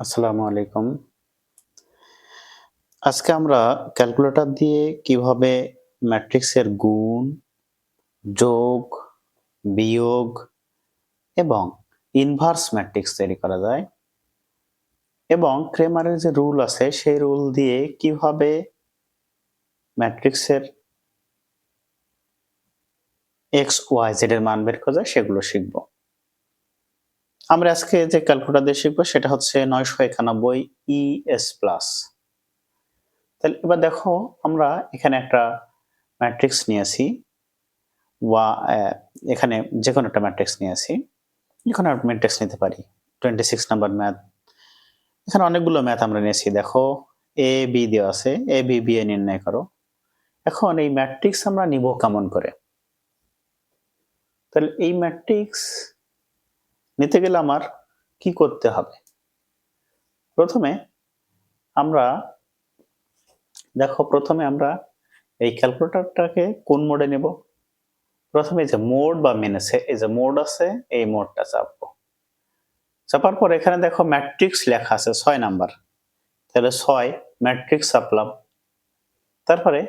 আসসালামু আলাইকুম। আজকে আমরা ক্যালকুলেটর দিয়ে কীভাবে ম্যাট্রিক্সের গুণ, যোগ, বিয়োগ এবং ইনভার্স ম্যাট্রিক্স তৈরি করা যায় এবং ক্রেমারের যে রুল আছে সেই রুল দিয়ে কীভাবে ম্যাট্রিক্সের এক্স ওয়াই জেড এর মান বের করা যায় সেগুলো শিখব। আমরা আজকে যে ক্যালকুলেটর দিয়ে শিখব সেটা হচ্ছে নয়শো একানব্বই ইএস প্লাস তাহলে এবার দেখো, আমরা এখানে একটা ম্যাট্রিক্স নিয়েছি ওয়া এখানে যে কোনো একটা ম্যাট্রিক্স নিয়েছি। যে কোনো ম্যাট্রিক্স নিতে পারি। টোয়েন্টি সিক্স নাম্বার ম্যাথ এখানে অনেকগুলো ম্যাথ আমরা নিয়েছি। দেখো এ বি দেওয়া আছে। এ বি বি এ নির্ণয় করো। এখন এই ম্যাট্রিক্স আমরা নিব কেমন করে? তাহলে এই ম্যাট্রিক্স নিতে গেলে আমার কি করতে হবে? প্রথমে আমরা, দেখো প্রথমে আমরা এই ক্যালকুলেটরটাকে কোন মোডে নেব? প্রথমে যে মোড বা মেনেছে এই যে মোড আছে, এই মোডটা চাপবো। চাপার পর এখানে দেখো ম্যাট্রিক্স লেখা আছে, ছয় নাম্বার। তাহলে ছয় ম্যাট্রিক্স চাপলাম। তারপরে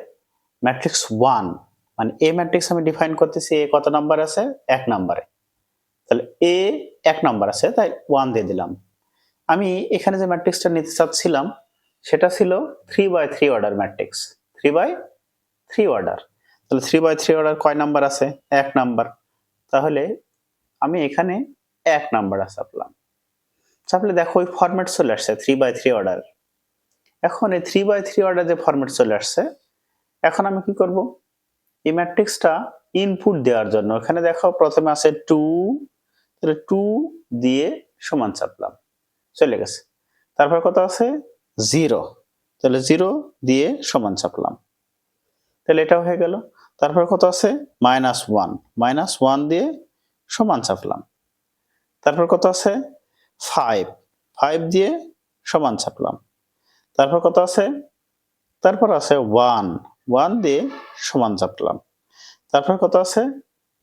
ম্যাট্রিক্স ওয়ান মানে এ ম্যাট্রিক্স আমি ডিফাইন করতেছি এ কত নাম্বার আছে? এক নাম্বারে। তাহলে এ এক নম্বর আছে, তাই ওয়ান দিয়ে দিলাম। আমি এখানে যে ম্যাট্রিক্সটা নিতে চাচ্ছিলাম, সেটা ছিল three by three order matrix three by three order তাহলে থ্রি বাই থ্রি অর্ডার কয় নাম্বার আছে? এক নাম্বার। তাহলে আমি এখানে এক নাম্বার চাপলাম। চাপলে দেখো ওই ফরম্যাট চলে আসছে থ্রি বাই থ্রি অর্ডার এখন এই থ্রি বাই থ্রি অর্ডার যে ফরম্যাট চলে আসছে, এখন আমি কি করব? এই ম্যাট্রিক্সটা ইনপুট দেওয়ার জন্য। এখানে দেখো প্রথমে আছে টু তাহলে টু দিয়ে সমান চাপলাম চলে গেছে। তারপর কত আছে? জিরো তাহলে জিরো দিয়ে সমান চাপলাম তাহলে এটা হয়ে গেল। তারপর কত আছে? মাইনাস ওয়ান মাইনাস ওয়ান দিয়ে সমান চাপলাম তারপর কত আছে? ফাইভ ফাইভ দিয়ে সমান চাপলাম তারপর কত আছে? তারপর আছে ওয়ান ওয়ান দিয়ে সমান চাপলাম তারপর কত আছে?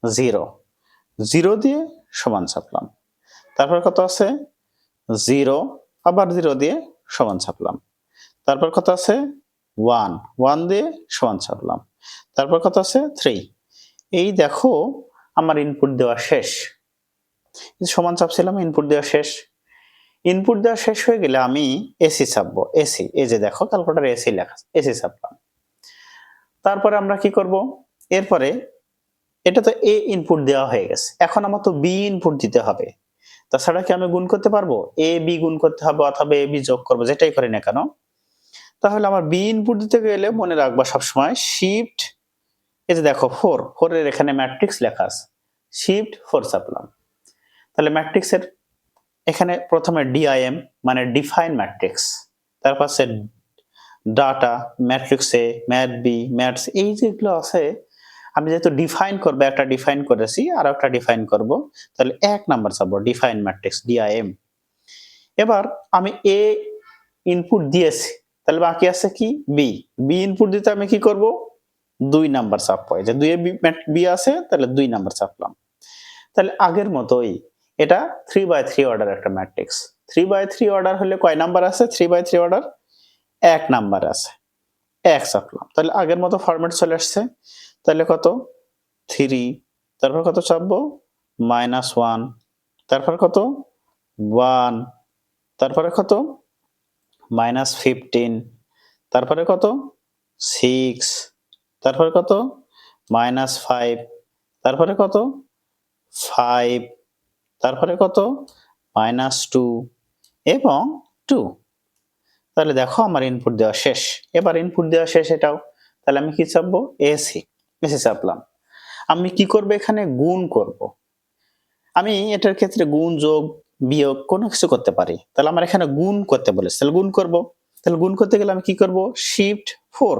জিরো জিরো দিয়ে সমান ছাপলাম। তারপর কত আছে? জিরো, আবার জিরো দিয়ে সমান ছাপলাম। তারপর কত আছে? ওয়ান ওয়ান দিয়ে সমান ছাপলাম। তারপর কত আছে? থ্রি। এই দেখো, আমার ইনপুট দেওয়া শেষ। সমান চাপছিলাম ইনপুট দেওয়া শেষ। ইনপুট দেওয়া শেষ হয়ে গেলে আমি এসি ছাপবো। এসি এই যে দেখো ক্যালকুলেটার এসি লেখা এসি ছাপলাম। তারপরে আমরা কি করব? এরপরে এটা তো এ ইনপুট দেওয়া হয়ে গেছে। এখন আমার তো বি ইনপুট দিতে হবে। তাছাড়া কি আমি গুণ করতে পারব? এ বি গুণ করতে হবে অথবা এ বি যোগ করব, যেটাই করি না কেন? তাহলে আমার বি ইনপুট দিতে গেলে মনে রাখবা সবসময় শিফট এই যে দেখো ফোর ফোরের এখানে ম্যাট্রিক্স লেখা আছে। শিফট ফোর চাপলাম। তাহলে ম্যাট্রিক্সের এখানে প্রথমে ডিআইএম মানে ডিফাইন ম্যাট্রিক্স তারপর সে data matrix A mat B mats এই যেগুলো আছে আমি যেহেতু ডিফাইন করব, একটা ডিফাইন করেছি, আর একটা ডিফাইন করব, তাহলে এক নাম্বার চাবো ডিফাইন ম্যাট্রিক্স ডিআইএম এবার আমি এ ইনপুট দিয়েছি, তাহলে বাকি আছে কি? বি বি ইনপুট দিতে আমি কি করব? দুই নাম্বার চাপবো যে দুই বি আছে, তাহলে দুই নাম্বার চাপলাম তাহলে আগের মতোই, এটা থ্রি বাই থ্রি অর্ডার একটা matrix three by three order হলে কয় নাম্বার আছে? থ্রি বাই থ্রি অর্ডার এক নাম্বার আছে। এক চাপলাম তাহলে আগের মতো ফরম্যাট চলে আসছে। তাহলে কত? থ্রি তারপর কত চাপবো মাইনাস ওয়ান তারপর কত? ওয়ান তারপরে কত? মাইনাস ফিফটিন তারপরে কত? সিক্স তারপরে কত? মাইনাস ফাইভ তারপরে কত? ফাইভ তারপরে কত? মাইনাস টু এবং টু তাহলে দেখো আমার ইনপুট দেওয়া শেষ। এবার ইনপুট দেওয়া শেষ এটাও। তাহলে আমি কি চাপবো এসি এসি চাপলাম আমি কি করব এখানে? গুণ করব। আমি এটার ক্ষেত্রে গুণ, যোগ, বিয়োগ কোনো কিছু করতে পারি। তাহলে আমার এখানে গুণ করতে বলেছে তাহলে গুণ করব। তাহলে গুণ করতে গেলে আমি কি করব? শিফট ফোর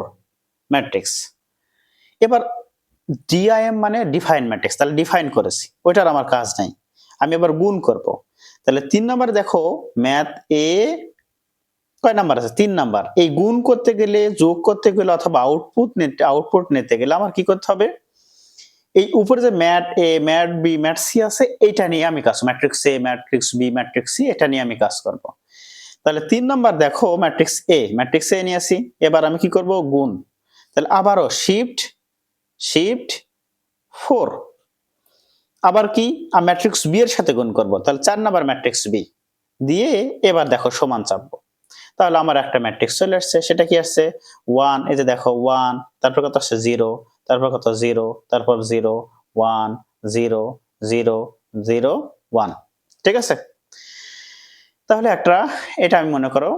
ম্যাট্রিক্স এবার ডিআইএম মানে ডিফাইন ম্যাট্রিক্স তাহলে ডিফাইন করেছি। ওইটার আমার কাজ নাই। আমি এবার গুণ করব। তাহলে তিন নম্বরে দেখো ম্যাথ এ কয় নাম্বার আছে? তিন নাম্বার। এই গুণ করতে গেলে, যোগ করতে গেলে অথবা আউটপুট নিতে আউটপুট নিতে গেলে আমার কি করতে হবে? এই উপরে যে mat A, mat B, mat C আছে, এইটা নিয়ে আমি কাজ matrix A, matrix B, matrix C, এটা নিয়ে আমি কাজ করব। তাহলে তিন নাম্বার দেখো, ম্যাট্রিক্স এ ম্যাট্রিক্স এ নিয়ে আসি। এবার আমি কি করব? গুণ। তাহলে আবারও শিফট শিফট ফোর আবার কি? ম্যাট্রিক্স বি এর সাথে গুণ করব। তাহলে চার নাম্বার ম্যাট্রিক্স বি। দিয়ে এবার দেখো সমান চাপবো। তাহলে আমার একটা ম্যাট্রিক্স চলে আসছে, সেটা কি আসছে? ওয়ান এই যে দেখো ওয়ান তারপর কত আসছে? জিরো তারপর কত? জিরো তারপর zero one zero zero zero one ঠিক আছে? তাহলে একটা, এটা আমি মনে করো,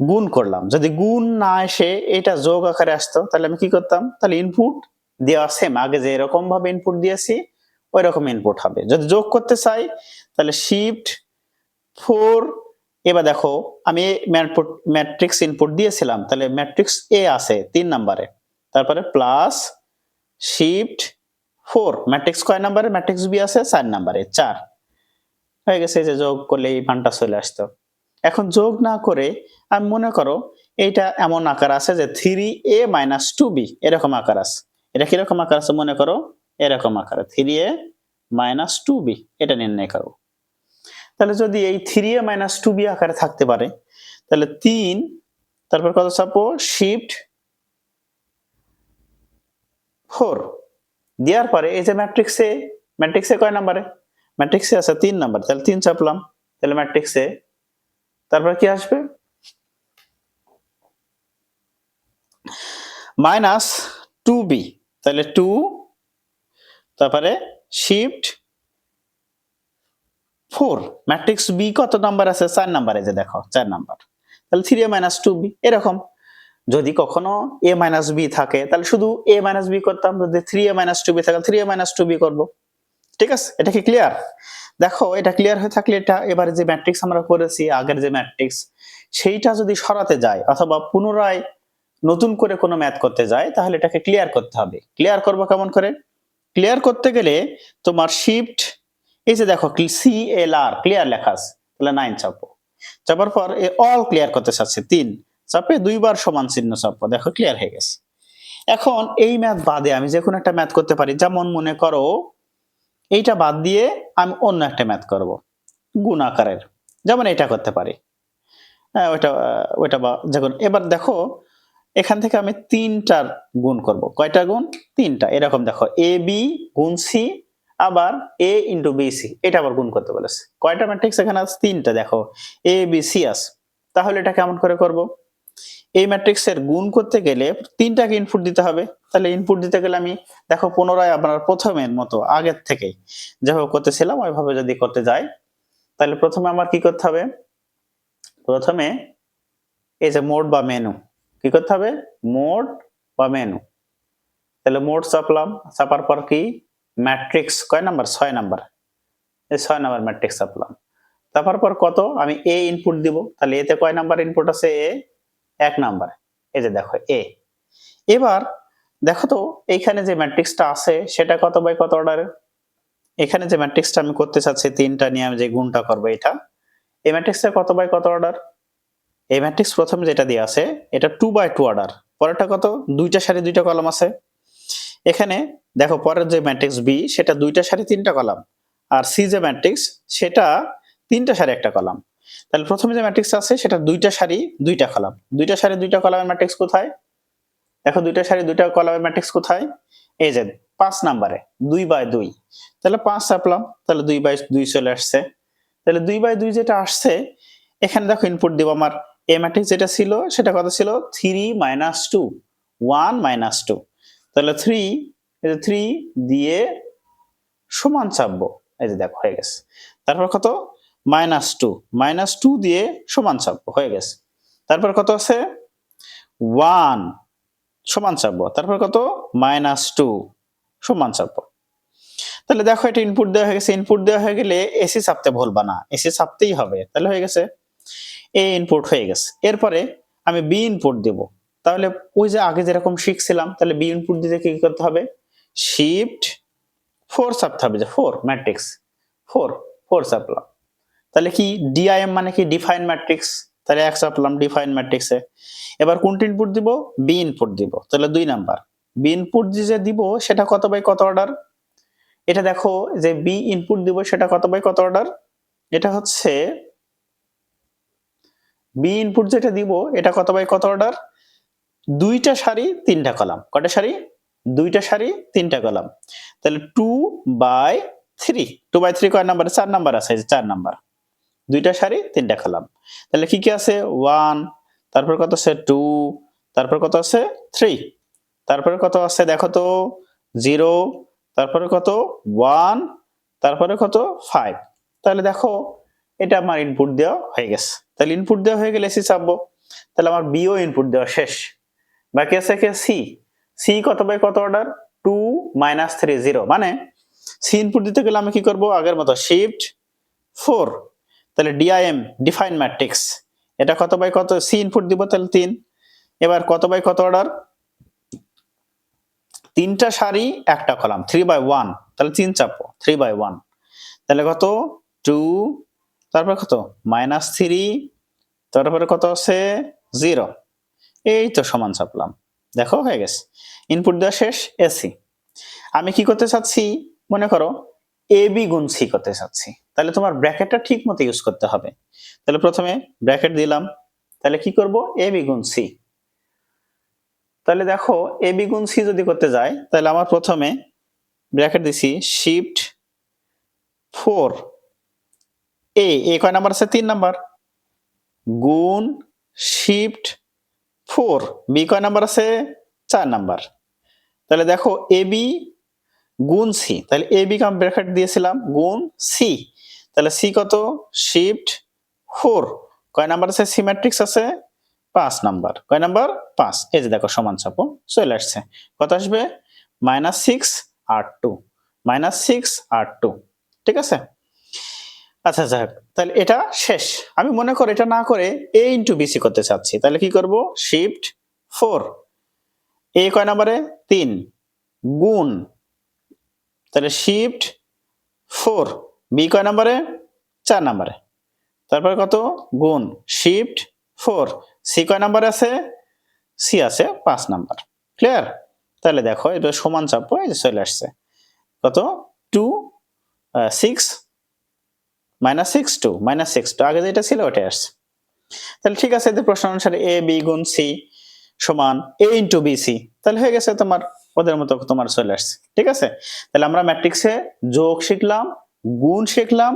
গুণ করলাম। যদি গুণ না এসে এটা যোগ আকারে আসতো, তাহলে আমি কি করতাম? তাহলে ইনপুট দেওয়া সেম আগে যে এরকম ভাবে ইনপুট দিয়েছি ওই রকম ইনপুট হবে। যদি যোগ করতে চাই, তাহলে শিফট ফোর এবার দেখো, আমি ম্যাট্রিক্স ইনপুট দিয়েছিলাম, তাহলে ম্যাট্রিক্স এ আছে তিন নাম্বারে। তারপরে প্লাস শিফট ফোর ম্যাট্রিক্স কয় নাম্বারে? ম্যাট্রিক্স বি আছে চার নাম্বারে, চার। হয়ে গেছে যে যোগ করলে এই মানটা চলে আসতো। এখন যোগ না করে, আমি মনে করো, এইটা এমন আকার আছে যে three A minus two B এরকম আকার আছে। এটা কীরকম আকার আছে মনে করো? এরকম আকার three A minus two B এটা নির্ণয় করো। তাহলে যদি এই three A minus two B আকারে থাকতে পারে, তাহলে তিন, তারপর কত চাপো শিফট ফোর দেওয়ার পরে এই যে ম্যাট্রিক্সে ম্যাট্রিক্সে কয় নাম্বারে? ম্যাট্রিক্সে আছে তিন নাম্বার, তাহলে তিন চাপলাম। তাহলে ম্যাট্রিক্সে তারপর কি আসবে? মাইনাস টু বি তাহলে টু তারপরে শিফট ফোর ম্যাট্রিক্স বি কত নাম্বার আছে? চার নাম্বারে যে দেখো, চার নাম্বার তাহলে three A minus two B এরকম। যদি কখনো এ মাইনাস বি থাকে, তাহলে শুধু এ মাইনাস বি করতাম, যদি three A minus two B থাকে three A minus two B করব। ঠিক আছে? এটা কি ক্লিয়ার দেখো, এটা ক্লিয়ার হয়ে থাকলে এটা এবারে যে ম্যাট্রিক্স আমরা করেছি, আগের যে ম্যাট্রিক্স সেইটা যদি সরাতে যায়, অথবা পুনরায় নতুন করে কোনো ম্যাথ করতে যায়, তাহলে এটাকে ক্লিয়ার করতে হবে। ক্লিয়ার করব কেমন করে? ক্লিয়ার করতে গেলে তোমার শিফট এই যে দেখো সি এল আর ক্লিয়ার লেখা আছে। তাহলে নাইন চাপো। চাপার পর এ অল ক্লিয়ার করতে চাচ্ছে, তিন। চাপে দুইবার সমান চিহ্ন চাপো, দেখো ক্লিয়ার হয়ে গেছে। এখন এই ম্যাথ বাদে আমি যে কোনো একটা ম্যাথ করতে পারি। যেমন মনে করো, এইটা বাদ দিয়ে আমি অন্য একটা ম্যাথ করব। গুণ আকারের। যেমন এটা করতে পারি। হ্যাঁ ওইটা ওইটা বা যখন এবার দেখো, এখান থেকে আমি তিনটার গুণ করব। কয়টা গুণ? তিনটা। এরকম দেখো এ বি গুণ সি আবার এ ইন্টু বি সি এটা আবার গুণ করতে বলেছে। কয়টা ম্যাট্রিক্স এখানে আছে? তিনটা, দেখো। এ বি সি আছে। তাহলে এটা কেমন করে করব। এই ম্যাট্রিক্সের গুণ করতে গেলে তিনটাকে ইনপুট দিতে হবে। তাহলে ইনপুট দিতে গেলে আমি, দেখো, পুনরায় আপনার প্রথমের মতো, আগের থেকে যেভাবে করতেছিলাম, ওইভাবে যদি করতে যাই, তাহলে প্রথমে আমার কি করতে হবে? প্রথমে এই যে মোড বা মেনু কি করতে হবে? মোড বা মেনু তাহলে মোড চাপলাম। চাপার পর কি? ম্যাট্রিক্স কয় নাম্বার? ছয় নাম্বার। এই ছয় নাম্বার ম্যাট্রিক্স চাপলাম তারপর পর কত? আমি এ ইনপুট দিব। তাহলে এতে কয় নাম্বার ইনপুট আছে? এ এক নাম্বার। এই যে দেখো এ এবার দেখো তো, এইখানে যে ম্যাট্রিক্সটা আছে, সেটা কত বাই কত অর্ডারের এখানে যে ম্যাট্রিক্সটা আমি করতে চাচ্ছি, তিনটা নিয়ে আমি যে গুণটা করব এটা, এই ম্যাট্রিক্সটা কত বাই কত অর্ডার এই ম্যাট্রিক্স প্রথমে যেটা দিয়ে আছে, এটা টু বাই টু অর্ডার পরেরটা কত? দুইটা সারি দুইটা কলম আছে। এখানে দেখো পরের যে ম্যাট্রিক্স বি সেটা দুইটা সারি, তিনটা কলাম। আর সি যে ম্যাট্রিক্স সেটা তিনটা সারি, একটা কলাম। তাহলে প্রথমে যে ম্যাট্রিক্স আছে, সেটা দুইটা সারি, দুইটা কলাম। দুইটা সারি, দুইটা কলামের ম্যাট্রিক্স কোথায়? দেখো দুইটা সারি, দুইটা কলামের ম্যাট্রিক্স কোথায়? এই যে পাঁচ নাম্বারে, দুই বাই দুই। তাহলে পাঁচ চাপলাম তাহলে দুই বাই দুই চলে আসছে। তাহলে দুই বাই দুই যেটা আসছে, এখানে দেখো ইনপুট দিব আমার। এ ম্যাট্রিক্স যেটা ছিল, সেটা কত ছিল? Three minus two one minus two তাহলে থ্রি এই যে থ্রি দিয়ে সমান চাপবো। এই যে দেখো, হয়ে গেছে। তারপর কত? মাইনাস টু মাইনাস টু দিয়ে সমান চাপবো, হয়ে গেছে। তারপর কত আছে? ওয়ান সমান চাপবো। তারপর কত? মাইনাস টু সমান চাপবো। তাহলে দেখো, এটা ইনপুট দেওয়া হয়ে গেছে। ইনপুট দেওয়া হয়ে গেলে এসি চাপতে ভুলবা না। এসি চাপতেই হবে। তাহলে হয়ে গেছে? এ ইনপুট হয়ে গেছে। এরপরে আমি বি ইনপুট দেব। তাহলে ওই যে আগে যেরকম শিখছিলাম, তাহলে বি ইনপুট দিতে কি করতে হবে? শিফট ফোর চাপতে হবে যে ফোর ম্যাট্রিক্স ফোর ফোর সাপলাম তাহলে কি ডিআইএম মানে কি ডিফাইন ম্যাট্রিক্স তাহলে এক চাপলাম ডিফাইন ম্যাট্রিক্সে এবার কোনটি ইনপুট দিব? বি ইনপুট দিব। তাহলে দুই নাম্বার। বি ইনপুট যে দিব, সেটা কত বাই কত অর্ডার এটা দেখো যে বি ইনপুট দিব, সেটা কত বাই কত অর্ডার এটা হচ্ছে বি ইনপুট যেটা দিব, এটা কত বাই কত অর্ডার দুইটা সারি, তিনটা কলাম। কটা সারি? দুইটা সারি, তিনটা কলাম। তাহলে two by three two by three কয় নাম্বার? চার নাম্বার আছে চার নাম্বার। দুইটা সারি, তিনটা কলাম। তাহলে কি কি আছে? ওয়ান তারপর কত আছে? টু তারপর কত আছে? থ্রি তারপরে কত আছে? দেখো তো জিরো তারপরে কত? ওয়ান তারপরে কত? ফাইভ তাহলে দেখো, এটা আমার ইনপুট দেওয়া হয়ে গেছে। তাহলে ইনপুট দেওয়া হয়ে গেলে এসি চাপবো। তাহলে আমার বিও ইনপুট দেওয়া শেষ। বাকি আছে কে সি সি কত বাই কত order two minus three zero মানে সি ইনপুট দিতে গেলে আমি কি করব? আগের মতো শিফট ফোর তাহলে ডিআইএম ডিফাইন ম্যাট্রিক্স এটা কত বাই কত? সি ইনপুট দিব তাহলে তিন। এবার কত বাই কত অর্ডার তিনটা সারি, একটা কলাম। থ্রি বাই ওয়ান তাহলে তিন চাপো থ্রি বাই ওয়ান তাহলে কত? টু তারপরে কত? মাইনাস থ্রি তারপরে কত আছে? জিরো এই তো সমান চাপলাম দেখো, হয়ে গেছে। ইনপুট দেওয়া শেষ এসি আমি কি করতে চাচ্ছি? মনে করো এ বি গুণ সি করতে চাচ্ছি। তাহলে তোমার ব্র্যাকেটটা ঠিক মতো ইউজ করতে হবে। তাহলে প্রথমে ব্র্যাকেট দিলাম। তাহলে কি করব? এ বি গুণ সি তাহলে দেখো এ বি গুণ সি যদি করতে যাই তাহলে আমার প্রথমে ব্র্যাকেট দিছি শিফট ফোর এ কয় নাম্বার আছে? তিন নাম্বার। গুণ শিফট ফোর, বি কয় নাম্বার আছে? চার নাম্বার। তাহলে দেখো এ বি গুণ সি, তাহলে এ বি কাম ব্র্যাকেট দিয়েছিলাম, গুণ সি। তাহলে সি কত? শিফট ফোর কয় নাম্বার আছে? সি ম্যাট্রিক্স আছে? পাঁচ নাম্বার। কয় নাম্বার? পাঁচ। এই যে দেখো সমান চাপো চলে আসছে। কত আসবে? মাইনাস সিক্স আর টু মাইনাস সিক্স আর টু ঠিক আছে? আচ্ছা যাক তাহলে এটা শেষ। আমি মনে করি এটা না করে এ ইন্টু বিসি করতে চাচ্ছি। তাহলে কি করব? শিফট ফোর এ কয় নাম্বারে? তিন। গুণ। তাহলে শিফট ফোর বি কয় নাম্বারে? চার নাম্বারে। তারপরে কত? গুণ। শিফট ফোর সি কয় নাম্বার আছে? সি আছে পাঁচ নাম্বার। ক্লিয়ার তাহলে দেখো এটা সমান চাপ চলে আসছে। কত? Two six minus six two minus six two আগে যেটা ছিল ওটাই আসছে। তাহলে ঠিক আছে এদের প্রশ্ন অনুসারে এ বি গুণ সি সমান এ ইন্টু বি সি তাহলে হয়ে গেছে তোমার, ওদের মতো তোমার চলে আসছে। ঠিক আছে? তাহলে আমরা ম্যাট্রিক্সে যোগ শিখলাম, গুণ শিখলাম,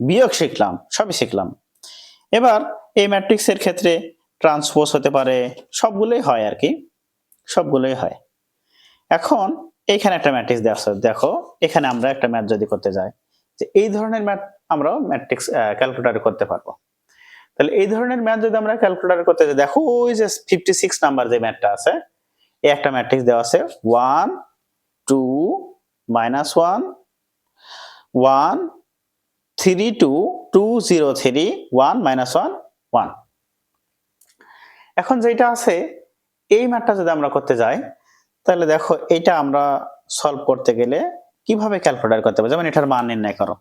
বিয়োগ শিখলাম, সবই শিখলাম। এবার এই ম্যাট্রিক্সের ক্ষেত্রে ট্রান্সপোজ হতে পারে, সবগুলোই হয় আর কি। সবগুলোই হয়। এখন এইখানে একটা ম্যাট্রিক্স দেওয়া দেখো, এখানে আমরা একটা ম্যাথ যদি করতে যাই। যে এই ধরনের ম্যাথ আমরাও ম্যাট্রিক্স ক্যালকুলেটারে করতে পারব। তাহলে এই ধরনের ম্যাথ যদি আমরা ক্যালকুলেটারে করতে যাই, দেখো ওই যে ফিফটি সিক্স নাম্বার যে ম্যাথটা আছে, এই একটা ম্যাট্রিক্স দেওয়া আছে one two minus one one three two two zero three one minus one one এখন যেটা আছে, এই ম্যাথটা যদি আমরা করতে যাই, তাহলে দেখো এটা আমরা সলভ করতে গেলে কীভাবে ক্যালকুলেট করতে হবে? যেমন এটার মান নির্ণয় করো।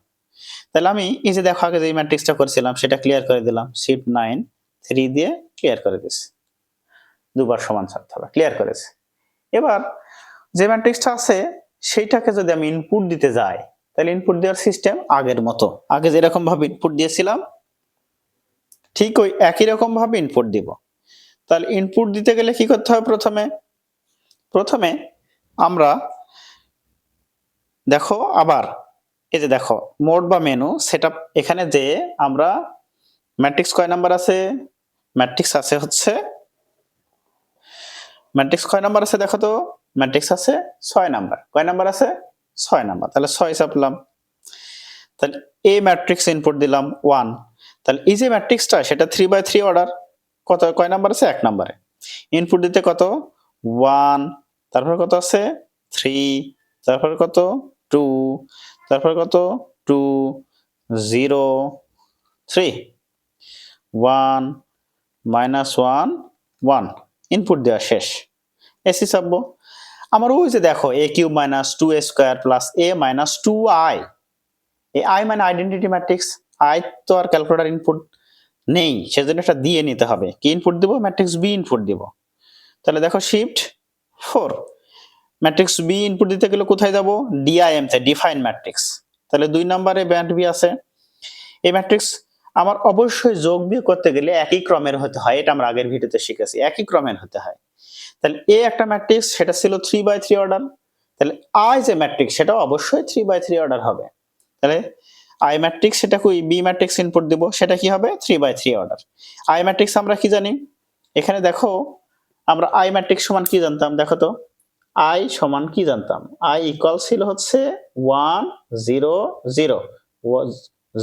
তাহলে আমি এই যে দেখো আগে যে ম্যাট্রিক্সটা করেছিলাম, সেটা ক্লিয়ার করে দিলাম। শিফট নাইন থ্রি দিয়ে ক্লিয়ার করে দিছি দুবার সমান ছাড়তে হবে ক্লিয়ার করেছে। এবার যে ম্যাট্রিক্সটা আছে, সেইটাকে যদি আমি ইনপুট দিতে যাই, তাহলে ইনপুট দেওয়ার সিস্টেম আগের মতো। আগে যেরকম ভাবে ইনপুট দিয়েছিলাম, ঠিক ওই একই রকম ভাবে ইনপুট দিব। তাহলে ইনপুট দিতে গেলে কি করতে হবে প্রথমে? প্রথমে আমরা দেখো আবার, এই যে দেখো, মোড বা মেনু সেট এখানে যে আমরা ম্যাট্রিক্স কয় নাম্বার আছে? ম্যাট্রিক্স আছে হচ্ছে ম্যাট্রিক্স কয় নাম্বার আছে দেখো তো? ম্যাট্রিক্স আছে ছয় নাম্বার কয় নাম্বার আছে? ছয় নাম্বার তাহলে ছয় চাপলাম। তাহলে এ ম্যাট্রিক্স ইনপুট দিলাম ওয়ান তাহলে এই যে ম্যাট্রিক্সটা সেটা থ্রি বাই থ্রি অর্ডার কত, কয় নাম্বার আছে? এক নাম্বারে ইনপুট দিতে কত? ওয়ান তারপর কত আছে? থ্রি তারপর কত? টু তারপর কত? Two zero three one minus one one input দেওয়া শেষ। এসি চাপবো আমার ওই যে দেখো A cube minus two A square plus A minus two I A I মানে আইডেন্টিটি ম্যাট্রিক্স আই তো আর ক্যালকুলেটার ইনপুট নেই, সেজন্য এটা দিয়ে নিতে হবে। কি ইনপুট দিব? ম্যাট্রিক্স বি ইনপুট দিব। তাহলে দেখো shift four matrix B input দিতে গেলে কোথায় যাব? ডিআইএম তে ডিফাইন ম্যাট্রিক্স তাহলে দুই নম্বরে ব্যান্ড বি আছে। এই ম্যাট্রিক্স আমার অবশ্যই যোগ বিয়োগ করতে গেলে একই ক্রমের হতে হয়, এটা আমরা আগের ভিডিওতে শিখেছি, একই ক্রমের হতে হয়। তাহলে এ একটা ম্যাট্রিক্স সেটা ছিল থ্রি বাই থ্রি অর্ডার তাহলে আই যে ম্যাট্রিক্স সেটা অবশ্যই থ্রি বাই থ্রি অর্ডার হবে। তাহলে আই ম্যাট্রিক্স সেটা কই বি ম্যাট্রিক্স ইনপুট দিব, সেটা কি হবে? Three by three order I matrix আমরা কি জানি? এখানে দেখো, আমরা আই ম্যাট্রিক্স সমান কি জানতাম? দেখো তো। আই সমান কি জানতাম? আই ইকুয়াল ছিল হচ্ছে one zero zero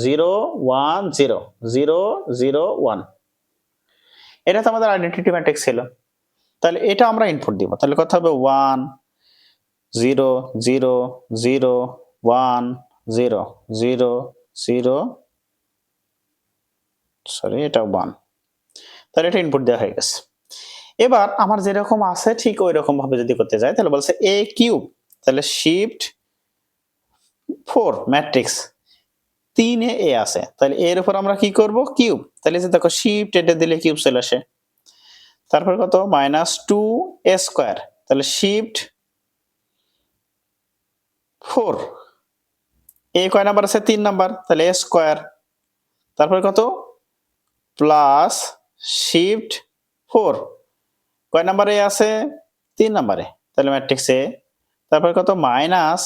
zero one zero zero zero one এটা তো আমাদের আইডেন্টিটি ম্যাট্রিক্স ছিল। তাহলে এটা আমরা ইনপুট দিব। তাহলে কথা হবে one zero zero zero one zero zero zero sorry এটা ওয়ান তাহলে এটা ইনপুট দেওয়া হয়ে গেছে। এবার আমার যেরকম আছে, ঠিক ওই রকম ভাবে যদি করতে যাই, তাহলে বলছে এ কিউব তাহলে শিফট ফোর ম্যাট্রিক্স তিনে এ আছে। তাহলে এর উপর আমরা কি করব? কিউব তাহলে যে দেখো শিফট এটা দিলে কিউব চলে আসে। তারপর কত? মাইনাস টু এ স্কোয়ার তাহলে শিফট ফোর এ কয় নাম্বার আছে? তিন নাম্বার। তাহলে এ স্কোয়ার তারপর কত? প্লাস শিফট ফোর কয় নাম্বারে আছে? তিন নাম্বারে। তাহলে ম্যাট্রিক্স এ। তারপর কত? মাইনাস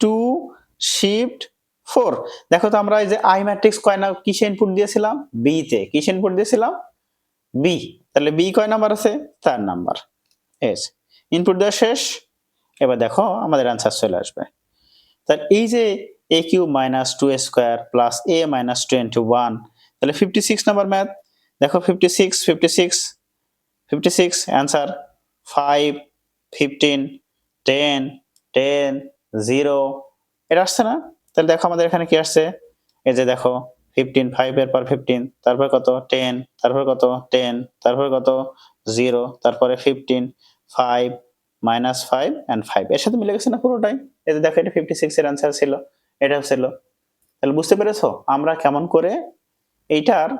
টু শিফট ফোর দেখো তো আমরা এই যে আই ম্যাট্রিক্স কয় না কিসে ইনপুট দিয়েছিলাম? বি তে। কিসে ইনপুট দিয়েছিলাম? বি তাহলে বি কয় নাম্বার আছে? চার নাম্বার। এস ইনপুট দেওয়া শেষ। এবার দেখো আমাদের অ্যান্সার চলে আসবে। তাহলে এই যে A Q minus two square plus A minus twenty one তাহলে ফিফটি সিক্স নাম্বার ম্যাথ দেখো fifty six fifty six fifty six answer five fifteen ten ten zero এটা আসছে না? তাহলে দেখো আমাদের এখানে কি আসছে? এই যে দেখো ফিফটিন ফাইভের পর ফিফটিন তারপর কত? টেন তারপর কত? টেন তারপর কত? জিরো তারপরে fifteen five minus five and five এর সাথে মিলে গেছে না পুরোটাই? এই যে দেখো, এটা ফিফটি সিক্স এর অ্যান্সার ছিল। এটা ছিল। তাহলে বুঝতে পেরেছ? আমরা কেমন করে এইটার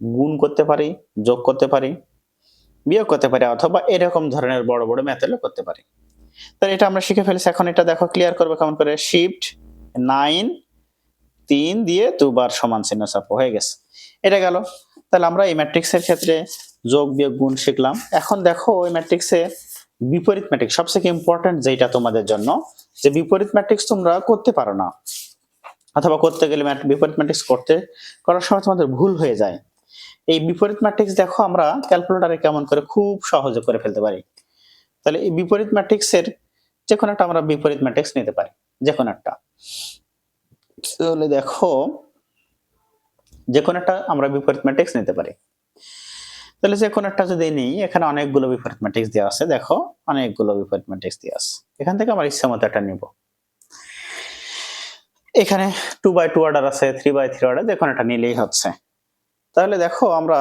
গুণ করতে পারি, যোগ করতে পারি? বিয়োগ করতে পারি অথবা এরকম ধরনের বড় বড় মেথডও করতে পারি। তাহলে এটা আমরা শিখে ফেলেছি। এখন এটা দেখো ক্লিয়ার করবে কেমন করে? শিফট নাইন তিন দিয়ে দুবার সমান চিহ্ন চাপ হয়ে গেছে। এটা গেল। তাহলে আমরা এই ম্যাট্রিক্সের ক্ষেত্রে যোগ, বিয়োগ, গুণ শিখলাম। এখন দেখো, ওই ম্যাট্রিক্সে বিপরীত ম্যাট্রিক্স সবথেকে ইম্পর্টেন্ট যেটা তোমাদের জন্য, যে বিপরীত ম্যাট্রিক্স তোমরা করতে পারো না। অথবা করতে গেলে বিপরীত ম্যাট্রিক্স করতে, করার সময় তোমাদের ভুল হয়ে যায়। এই বিপরীত ম্যাট্রিক্স দেখো আমরা ক্যালকুলেটারে কেমন করে খুব সহজে করে ফেলতে পারি। তাহলে এই বিপরীত ম্যাট্রিক্সের যে কোনো একটা আমরা বিপরীত ম্যাট্রিক্স নিতে পারি যে কোনো একটা। তাহলে দেখো যে কোনো একটা আমরা বিপরীত ম্যাট্রিক্স নিতে পারি। তাহলে যে কোনো একটা যদি নিই, এখানে অনেকগুলো বিপরীত ম্যাট্রিক্স দেওয়া আছে, দেখো, অনেকগুলো বিপরীত ম্যাট্রিক্স দেওয়া আছে। এখান থেকে আমার ইচ্ছা মতো একটা নিব। এখানে টু বাই টু অর্ডার আছে থ্রি বাই থ্রি অর্ডার যে কোনো একটা নিলেই হচ্ছে। তাহলে দেখো আমরা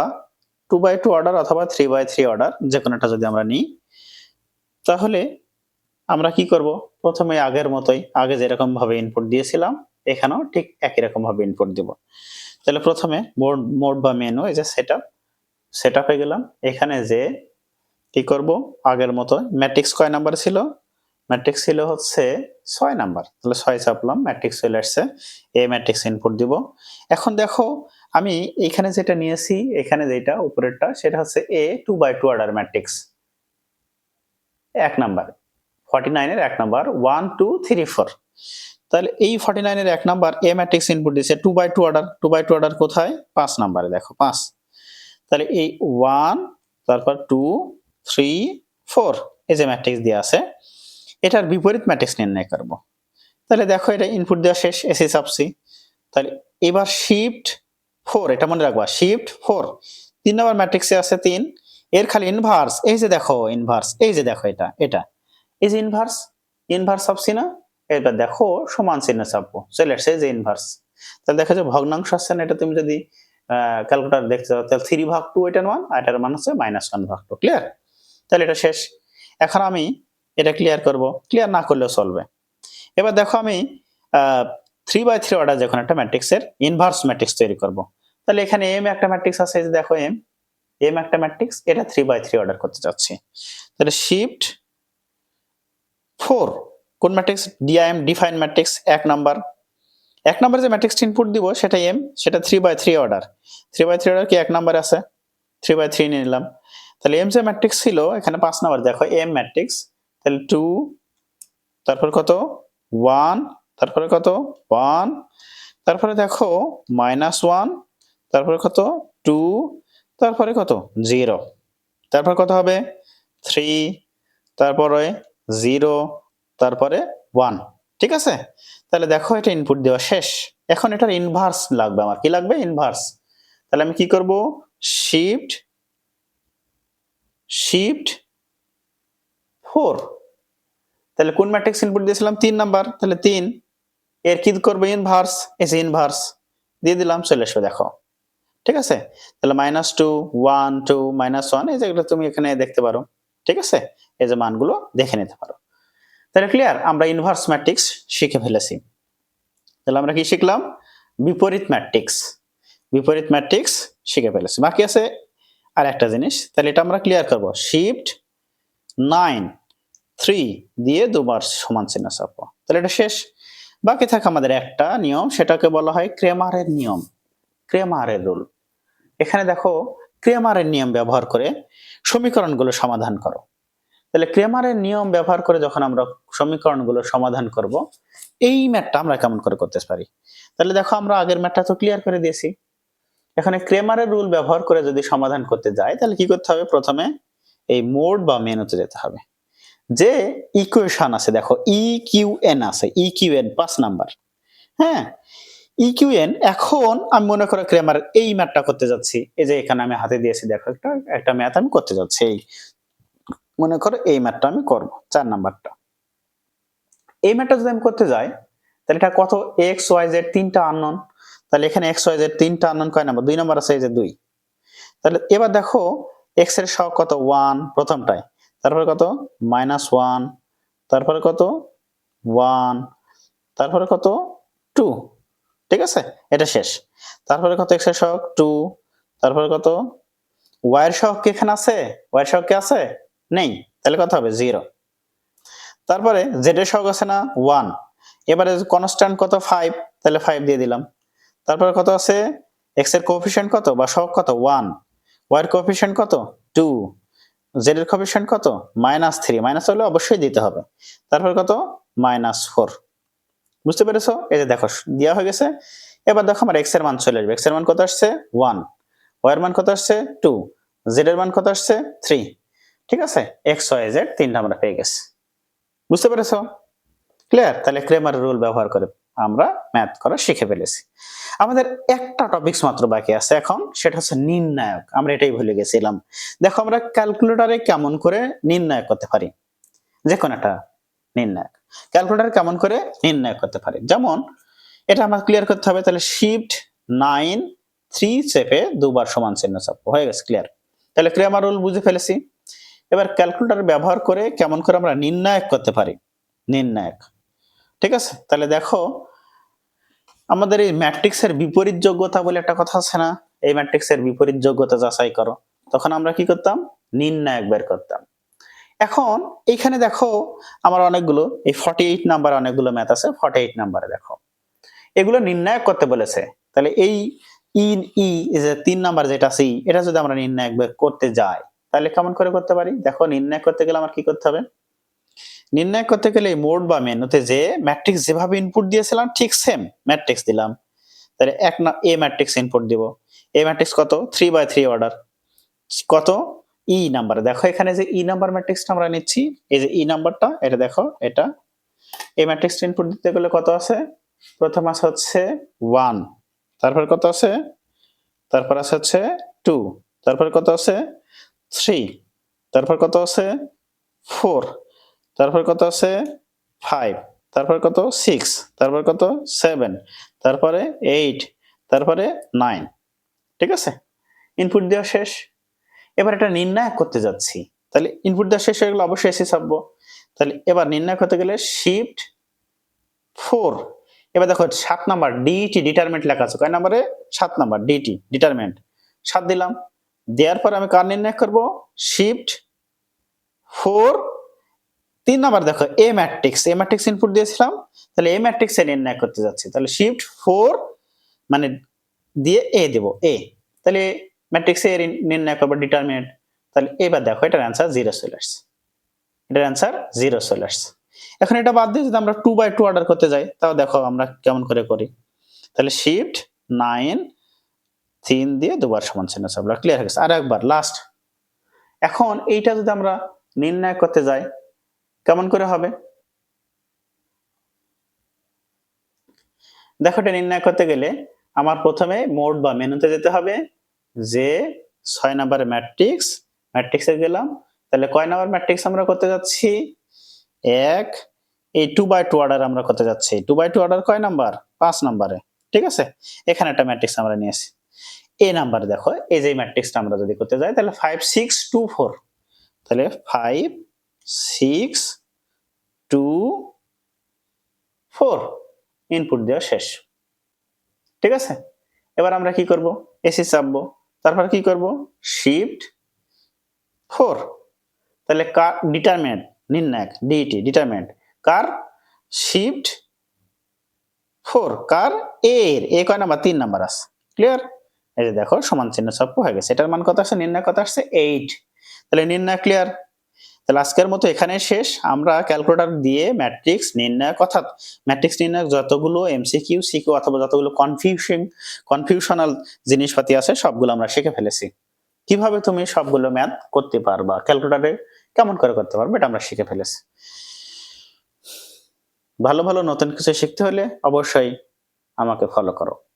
টু বাই টু অর্ডার অথবা থ্রি বাই থ্রি অর্ডার যে কোনো একটা যদি আমরা নিই, তাহলে আমরা কি করব? প্রথমে আগের মতোই, আগে যেরকম ভাবে ইনপুট দিয়েছিলাম, এখানেও ঠিক একই রকম ভাবে ইনপুট দিব। তাহলে প্রথমে মোড মোড বা মেনু এই যে সেট আপ সেট আপে গেলাম। এখানে যে কি করব? আগের মতো ম্যাট্রিক্স কয় নাম্বার ছিল? ম্যাট্রিক্স ছিল হচ্ছে ছয় নাম্বার তাহলে ছয় চাপলাম ম্যাট্রিক্স চলে আসছে এ ম্যাট্রিক্স ইনপুট দিব। এখন দেখো আমি এখানে যেটা নিয়েছি, এখানে যেটা, উপরেরটা, সেটা হচ্ছে A two by two order matrix এক নাম্বার ফর্টি নাইনের এক number one two three four তাহলে এই ফর্টি নাইনের এক নাম্বার এ ম্যাট্রিক্স ইনপুট দিচ্ছে two by two order two by two order কোথায়? পাঁচ নাম্বারে দেখো, পাঁচ। তাহলে এই ওয়ান তারপর টু থ্রি ফোর এই যে ম্যাট্রিক্স দিয়ে আছে, এটার বিপরীত ম্যাট্রিক্স নির্ণয় করব। তাহলে দেখো, এটা ইনপুট দেওয়া শেষ এসি সাবসি তাহলে এবার শিফট ফোর, এটা মনে রাখবা শিফট ফোর তিন নম্বর ম্যাট্রিক্সে আছে তিন। এর খালি ইনভার্স এই যে দেখো ইনভার্স এই যে দেখো এটা এটা। এই যে ইনভার্স ইনভার্স সাবসি না, এবার দেখো সমান চিহ্ন চাপবো চলে আসছে যে ইনভার্স তাহলে দেখা যায় ভগ্নাংশ আসছে না, এটা তুমি যদি ক্যালকুলেটার দেখতে চাও, তাহলে থ্রি ভাগ টু এটা ওয়ান আর এটার মান হচ্ছে মাইনাস ওয়ান ভাগ টু ক্লিয়ার তাহলে এটা শেষ। এখন আমি এটা ক্লিয়ার করব। ক্লিয়ার না করলেও চলবে। এবার দেখো আমি থ্রি বাই থ্রি অর্ডার যখন একটা ম্যাট্রিক্সের ইনভার্স ম্যাট্রিক্স তৈরি করব। তাহলে এখানে এম একটা ম্যাট্রিক্স আছে যে দেখো এম এম একটা ম্যাট্রিক্স এটা থ্রি বাই থ্রি অর্ডার করতে চাচ্ছি। তাহলে শিফট ফোর কোন ম্যাট্রিক্স ডিআইএম ডিফাইন ম্যাট্রিক্স এক নাম্বার এক নম্বরে যে ম্যাট্রিক্সটা ইনপুট দিব, সেটা এম সেটা three by three order three by three order কি এক নম্বরে আছে? থ্রি বাই থ্রি নিয়ে নিলাম। তাহলে এম যে ম্যাট্রিক্স ছিল, এখানে পাঁচ নাম্বার দেখো এম ম্যাট্রিক্স তাহলে টু তারপর কত? ওয়ান তারপরে কত? ওয়ান তারপরে দেখো মাইনাস ওয়ান তারপরে কত? টু তারপরে কত? জিরো তারপর কত হবে? থ্রি তারপরে জিরো তারপরে ওয়ান ঠিক আছে? তাহলে দেখো এটা ইনপুট দেওয়া শেষ। এখন এটার ইনভার্স লাগবে আমার। কি লাগবে? ইনভার্স তাহলে আমি কি করব? শিফট শিফট ফোর তাহলে কোন ম্যাট্রিক্স ইনপুট দিয়েছিলাম? তিন নাম্বার। তাহলে তিন। এর কি করবে? ইনভার্স এসে ইনভার্স দিয়ে দিলাম, চলে এসো দেখো। ঠিক আছে? তাহলে minus two one two minus one এই যেগুলো তুমি এখানে দেখতে পারো, ঠিক আছে? এই যে মানগুলো দেখে নিতে পারো। তাহলে ক্লিয়ার আমরা ইনভার্স ম্যাট্রিক্স শিখে ফেলেছি। তাহলে আমরা কি শিখলাম? বিপরীত ম্যাট্রিক্স বিপরীত ম্যাট্রিক্স শিখে ফেলেছি। বাকি আছে আর একটা জিনিস। তাহলে এটা আমরা ক্লিয়ার করব। শিফট নাইন থ্রি দিয়ে দুবার সমান চিহ্ন চাপবো তাহলে এটা শেষ। বাকি থাকে আমাদের একটা নিয়ম, সেটাকে বলা হয় ক্রেমারের নিয়ম। ক্রেমারের রুল। এখানে দেখো ক্রেমারের নিয়ম ব্যবহার করে সমীকরণগুলো সমাধান করো। তাহলে ক্রেমারের নিয়ম ব্যবহার করে যখন আমরা সমীকরণগুলো সমাধান করব, এই ম্যাটটা আমরা কেমন করে করতে পারি? তাহলে দেখো আমরা আগের ম্যাটটা তো ক্লিয়ার করে দিয়েছি। এখানে ক্রেমারের রুল ব্যবহার করে যদি সমাধান করতে যাই, তাহলে কি করতে হবে? প্রথমে এই মোড বা মেনুতে যেতে হবে। যে ইকুয়েশন আছে, দেখো ই কিউ এন আছে ই কিউ এন পাঁচ নাম্বার হ্যাঁ? ই কিউ এন এখন আমি মনে করো ক্রেমার এই ম্যাথটা করতে যাচ্ছি। এই যে এখানে আমি হাতে দিয়েছি, দেখো একটা একটা ম্যাথ আমি করতে যাচ্ছি। এই, মনে করো এই ম্যাথটা আমি করব, চার নাম্বারটা এই ম্যাথটা যদি আমি করতে যাই, তাহলে এটা কত? এক্স ওয়াই জেড তিনটা আননন তাহলে এখানে এক্স ওয়াই জেড তিনটা আননন কয় নাম্বার দুই নাম্বার আছে এই যে দুই। তাহলে এবার দেখো এক্সের সহ কত? ওয়ান প্রথমটায়। তারপরে কত? মাইনাস ওয়ান তারপরে কত? ওয়ান তারপরে কত? টু ঠিক আছে? এটা শেষ। তারপরে কত এক্সের সহগ টু। তারপরে কত? ওয়াইয়ের সহগ কি এখানে আছে? ওয়াইয়ের সহগ কি আছে? নেই। তাহলে কত হবে? জিরো। তারপরে জেড এর সহগ আছে না? ওয়ান। এবারে কনস্ট্যান্ট কত? ফাইভ তাহলে ফাইভ দিয়ে দিলাম। তারপরে কত আছে? এক্সের কোফিশিয়েন্ট কত বা সহগ কত? ওয়ান ওয়াইয়ের কোফিশিয়েন্ট কত? টু জেড এর কোফিশিয়েন্ট কত? মাইনাস থ্রি মাইনাস হলে অবশ্যই দিতে হবে। তারপর কত? মাইনাস ফোর বুঝতে পেরেছ? এই যে দেখো, দেওয়া হয়ে গেছে। এবার দেখো আমার এক্সের মান চলে আসবে। এক্সের মান কত আসছে? ওয়ান ওয়াই এর মান কত আসছে? টু জেড এর মান কত আসছে? থ্রি ঠিক আছে? এক্স ওয়াই জেড তিনটা আমরা পেয়ে গেছি। বুঝতে পেরেছ? ক্লিয়ার তাহলে ক্রেমার রুল ব্যবহার করে আমরা ম্যাথ করা শিখে ফেলেছি। আমাদের একটা টপিকস মাত্র বাকি আছে এখন, সেটা হচ্ছে নির্ণায়ক। আমরা এটাই ভুলে গেছিলাম। দেখো আমরা ক্যালকুলেটরে কেমন করে নির্ণায়ক করতে পারি? যে কোনো একটা নির্ণায়ক। ক্যালকুলেটর কেমন করে নির্ণয় করতে পারি? যেমন, এটা আমার ক্লিয়ার করতে হবে, তাহলে শিফট নাইন থ্রি চেপে দুবার সমান চিহ্ন চাপবো হয়ে গেছে ক্লিয়ার তাহলে ক্রেমার রুল বুঝে ফেলেছি। এবার ক্যালকুলেটার ব্যবহার করে কেমন করে আমরা নির্ণায়ক করতে পারি? নির্ণায়ক। ঠিক আছে? তাহলে দেখো, আমাদের এই ম্যাট্রিক্সের বিপরীত যোগ্যতা বলে একটা কথা আছে না? এই ম্যাট্রিক্সের বিপরীত যোগ্যতা যাচাই করো। তখন আমরা কি করতাম? নির্ণায়ক বের করতাম। এখন এইখানে দেখো আমার অনেকগুলো, এই ফর্টি এইট নাম্বার অনেকগুলো ম্যাথ আছে ফর্টি এইট নাম্বারে দেখো। এগুলো নির্ণায়ক করতে বলেছে। তাহলে এই ইন ই যে তিন নাম্বার যেটা আছে এটা যদি আমরা নির্ণায়ক করতে যাই, তাহলে কেমন করে করতে পারি? দেখো নির্ণয় করতে গেলে আমার কি করতে হবে? নির্ণয় করতে গেলে এই মোড বা মেনুতে যে ম্যাট্রিক্স যেভাবে ইনপুট দিয়েছিলাম, ঠিক সেম ম্যাট্রিক্স দিলাম। তাহলে এক না এ ম্যাট্রিক্স ইনপুট দিব। এ ম্যাট্রিক্স কত? থ্রি বাই থ্রি অর্ডার কত? ই নাম্বার দেখো এখানে যে ই নাম্বার ম্যাট্রিক্সটা আমরা নিচ্ছি, এই যে ই নাম্বারটা এটা দেখো, এটা। এই ম্যাট্রিক্সটা ইনপুট দিতে গেলে কত আছে? প্রথম আছে হচ্ছে ওয়ান তারপর কত আছে? তারপর আছে হচ্ছে টু তারপর কত আছে? থ্রি তারপর কত আছে? ফোর তারপর কত আছে? ফাইভ তারপর কত? সিক্স তারপর কত? সেভেন তারপরে এইট তারপরে নাইন ঠিক আছে? ইনপুট দেওয়া শেষ। এবার এটা নির্ণয় করতে যাচ্ছি। তাহলে ইনপুট দেওয়া শেষ হয়ে গেলে অবশ্যই এসে ছাপবো। তাহলে এবার নির্ণয় করতে গেলে শিফট ফোর এবার দেখো সাত নাম্বার ডিটি ডিটারমেন্ট লেখা আছে। কয় নাম্বারে? সাত নাম্বার ডিটি ডিটারমেন্ট সাত দিলাম। দেওয়ার পর আমি কার নির্ণয় করব? শিফট ফোর তিন নাম্বার দেখো A matrix A matrix input দিয়েছিলাম। তাহলে এ ম্যাট্রিক্স এ নির্ণয় করতে যাচ্ছি। তাহলে শিফট ফোর মানে দিয়ে এ দেব এ তাহলে ম্যাট্রিক্সে এর নির্ণয় করব ডিটারমিনেন্ট তাহলে এবার দেখো এটার অ্যান্সার জিরো চলে আসছে এটার অ্যান্সার জিরো চলে আসছে এখন এটা বাদ দিয়ে যদি আমরা টু বাই টু অর্ডার করতে যাই, তাও দেখো আমরা কেমন করে করি। তাহলে শিফট নাইন তিন দিয়ে দুবার সমান চিহ্ন চাপলা ক্লিয়ার হয়ে গেছে। আর একবার লাস্ট এখন এইটা যদি আমরা নির্ণয় করতে যাই, কেমন করে হবে? দেখো এটা নির্ণয় করতে গেলে আমার প্রথমে মোড বা মেনুতে যেতে হবে। যে ছয় নাম্বারের ম্যাট্রিক্স, ম্যাট্রিক্সে গেলাম। তাহলে কয় নাম্বার ম্যাট্রিক্স আমরা করতে যাচ্ছি? এক। এই টু বাই টু অর্ডার আমরা করতে যাচ্ছি। টু বাই টু অর্ডার কয় নাম্বার? পাঁচ নাম্বারে। ঠিক আছে? এখানে একটা ম্যাট্রিক্স আমরা নিয়েছি এ নাম্বার দেখো, এই যে ম্যাট্রিক্সটা আমরা যদি করতে যাই, তাহলে ফাইভ সিক্স টু ফোর তাহলে five six two four input দেওয়া শেষ। ঠিক আছে? এবার আমরা কি করব? এসি চাপবো। তারপর কি করব? শিফট ফোর তাহলে কার ডিটারমেন্ট নির্ণায়ক ডিটি ডিটারমেন্ট কার? শিফট ফোর কার? এর। এ কয় নাম্বার? তিন নাম্বার আছে। ক্লিয়ার এই যে দেখো, সমান চিহ্ন সব হয়ে গেছে। এটার মান কত আসছে? নির্ণায়ক কত আসছে? এইট তাহলে নির্ণয় ক্লিয়ার তাহলে আজকের মতো এখানে শেষ। আমরা ক্যালকুলেটর দিয়ে ম্যাট্রিক্স নির্ণয় কথা, ম্যাট্রিক্স নির্ণয় যতগুলো এমসিকিউ সিকিউ অথবা যতগুলো কনফিউশন কনফিউশনাল জিনিসপাতি আছে, সবগুলো আমরা শিখে ফেলেছি। কীভাবে তুমি সবগুলো ম্যাথ করতে পারবা? ক্যালকুলেটরে কেমন করে করতে পারবে? এটা আমরা শিখে ফেলেছি। ভালো ভালো নতুন কিছু শিখতে হলে অবশ্যই আমাকে ফলো করো।